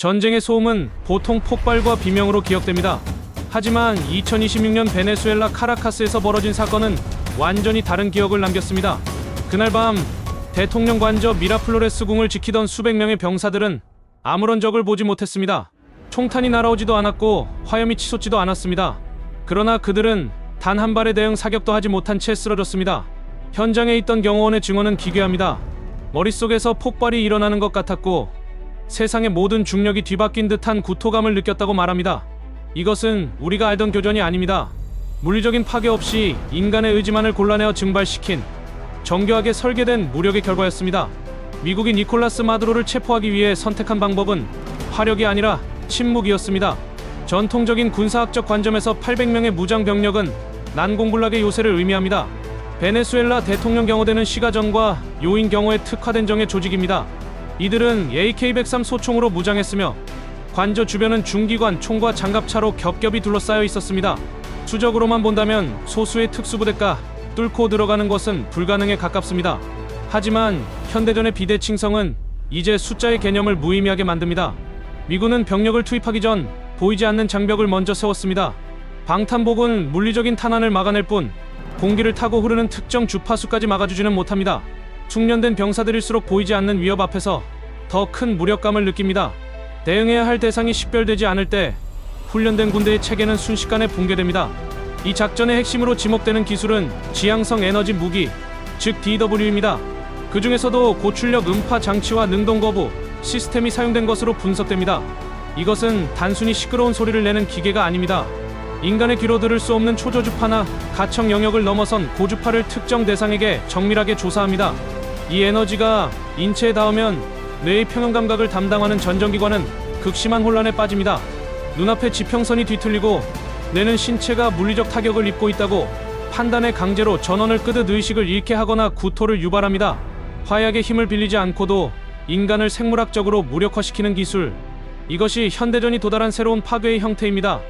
전쟁의 소음은 보통 폭발과 비명으로 기억됩니다. 하지만 2026년 베네수엘라 카라카스에서 벌어진 사건은 완전히 다른 기억을 남겼습니다. 그날 밤 대통령 관저 미라플로레스 궁을 지키던 수백 명의 병사들은 아무런 적을 보지 못했습니다. 총탄이 날아오지도 않았고 화염이 치솟지도 않았습니다. 그러나 그들은 단 한 발의 대응 사격도 하지 못한 채 쓰러졌습니다. 현장에 있던 경호원의 증언은 기괴합니다. 머릿속에서 폭발이 일어나는 것 같았고 세상의 모든 중력이 뒤바뀐 듯한 구토감을 느꼈다고 말합니다. 이것은 우리가 알던 교전이 아닙니다. 물리적인 파괴 없이 인간의 의지만을 골라내어 증발시킨 정교하게 설계된 무력의 결과였습니다. 미국이 니콜라스 마두로를 체포하기 위해 선택한 방법은 화력이 아니라 침묵이었습니다. 전통적인 군사학적 관점에서 800명의 무장 병력은 난공불락의 요새를 의미합니다. 베네수엘라 대통령 경호대는 시가전과 요인 경호에 특화된 정예 조직입니다. 이들은 AK-103 소총으로 무장했으며 관저 주변은 중기관 총과 장갑차로 겹겹이 둘러싸여 있었습니다. 수적으로만 본다면 소수의 특수부대가 뚫고 들어가는 것은 불가능에 가깝습니다. 하지만 현대전의 비대칭성은 이제 숫자의 개념을 무의미하게 만듭니다. 미군은 병력을 투입하기 전 보이지 않는 장벽을 먼저 세웠습니다. 방탄복은 물리적인 탄환을 막아낼 뿐 공기를 타고 흐르는 특정 주파수까지 막아주지는 못합니다. 숙련된 병사들일수록 보이지 않는 위협 앞에서 더 큰 무력감을 느낍니다. 대응해야 할 대상이 식별되지 않을 때 훈련된 군대의 체계는 순식간에 붕괴됩니다. 이 작전의 핵심으로 지목되는 기술은 지향성 에너지 무기, 즉 DW입니다. 그 중에서도 고출력 음파 장치와 능동 거부 시스템이 사용된 것으로 분석됩니다. 이것은 단순히 시끄러운 소리를 내는 기계가 아닙니다. 인간의 귀로 들을 수 없는 초저주파나 가청 영역을 넘어선 고주파를 특정 대상에게 정밀하게 조사합니다. 이 에너지가 인체에 닿으면 뇌의 평형 감각을 담당하는 전정기관은 극심한 혼란에 빠집니다. 눈앞에 지평선이 뒤틀리고 뇌는 신체가 물리적 타격을 입고 있다고 판단에 강제로 전원을 끄듯 의식을 잃게 하거나 구토를 유발합니다. 화약의 힘을 빌리지 않고도 인간을 생물학적으로 무력화시키는 기술. 이것이 현대전이 도달한 새로운 파괴의 형태입니다.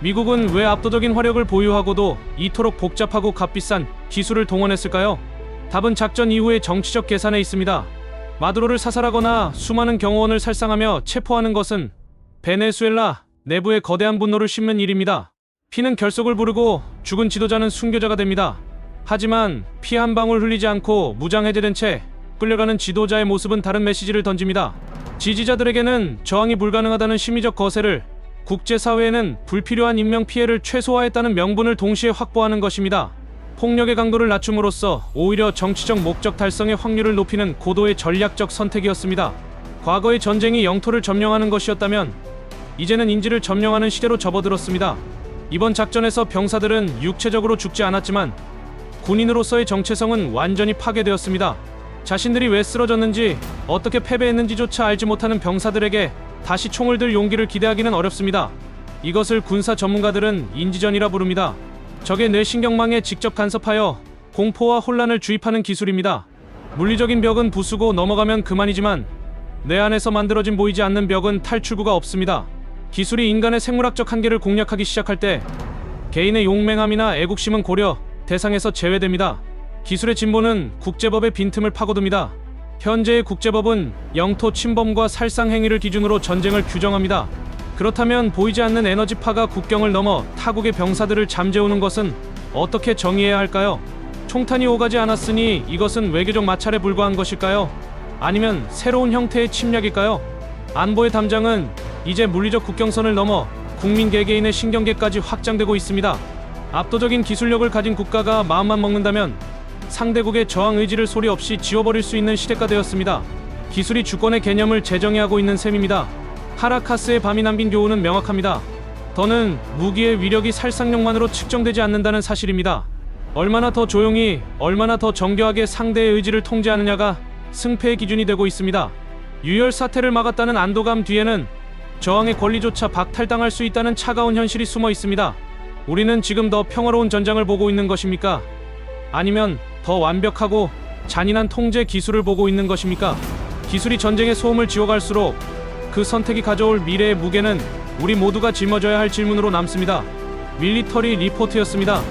미국은 왜 압도적인 화력을 보유하고도 이토록 복잡하고 값비싼 기술을 동원했을까요? 답은 작전 이후의 정치적 계산에 있습니다. 마두로를 사살하거나 수많은 경호원을 살상하며 체포하는 것은 베네수엘라 내부의 거대한 분노를 심는 일입니다. 피는 결속을 부르고 죽은 지도자는 순교자가 됩니다. 하지만 피 한 방울 흘리지 않고 무장 해제된 채 끌려가는 지도자의 모습은 다른 메시지를 던집니다. 지지자들에게는 저항이 불가능하다는 심리적 거세를 국제사회에는 불필요한 인명 피해를 최소화했다는 명분을 동시에 확보하는 것입니다. 폭력의 강도를 낮춤으로써 오히려 정치적 목적 달성의 확률을 높이는 고도의 전략적 선택이었습니다. 과거의 전쟁이 영토를 점령하는 것이었다면 이제는 인지를 점령하는 시대로 접어들었습니다. 이번 작전에서 병사들은 육체적으로 죽지 않았지만 군인으로서의 정체성은 완전히 파괴되었습니다. 자신들이 왜 쓰러졌는지 어떻게 패배했는지조차 알지 못하는 병사들에게 다시 총을 들 용기를 기대하기는 어렵습니다. 이것을 군사 전문가들은 인지전이라 부릅니다. 적의 뇌신경망에 직접 간섭하여 공포와 혼란을 주입하는 기술입니다. 물리적인 벽은 부수고 넘어가면 그만이지만 뇌 안에서 만들어진 보이지 않는 벽은 탈출구가 없습니다. 기술이 인간의 생물학적 한계를 공략하기 시작할 때 개인의 용맹함이나 애국심은 고려 대상에서 제외됩니다. 기술의 진보는 국제법의 빈틈을 파고듭니다. 현재의 국제법은 영토 침범과 살상 행위를 기준으로 전쟁을 규정합니다. 그렇다면 보이지 않는 에너지파가 국경을 넘어 타국의 병사들을 잠재우는 것은 어떻게 정의해야 할까요? 총탄이 오가지 않았으니 이것은 외교적 마찰에 불과한 것일까요? 아니면 새로운 형태의 침략일까요? 안보의 담장은 이제 물리적 국경선을 넘어 국민 개개인의 신경계까지 확장되고 있습니다. 압도적인 기술력을 가진 국가가 마음만 먹는다면 상대국의 저항 의지를 소리 없이 지워버릴 수 있는 시대가 되었습니다. 기술이 주권의 개념을 재정의하고 있는 셈입니다. 카라카스의 밤이 남긴 교훈은 명확합니다. 더는 무기의 위력이 살상력만으로 측정되지 않는다는 사실입니다. 얼마나 더 조용히, 얼마나 더 정교하게 상대의 의지를 통제하느냐가 승패의 기준이 되고 있습니다. 유혈 사태를 막았다는 안도감 뒤에는 저항의 권리조차 박탈당할 수 있다는 차가운 현실이 숨어 있습니다. 우리는 지금 더 평화로운 전장을 보고 있는 것입니까? 아니면 더 완벽하고 잔인한 통제 기술을 보고 있는 것입니까? 기술이 전쟁의 소음을 지워갈수록 그 선택이 가져올 미래의 무게는 우리 모두가 짊어져야 할 질문으로 남습니다. 밀리터리 리포트였습니다.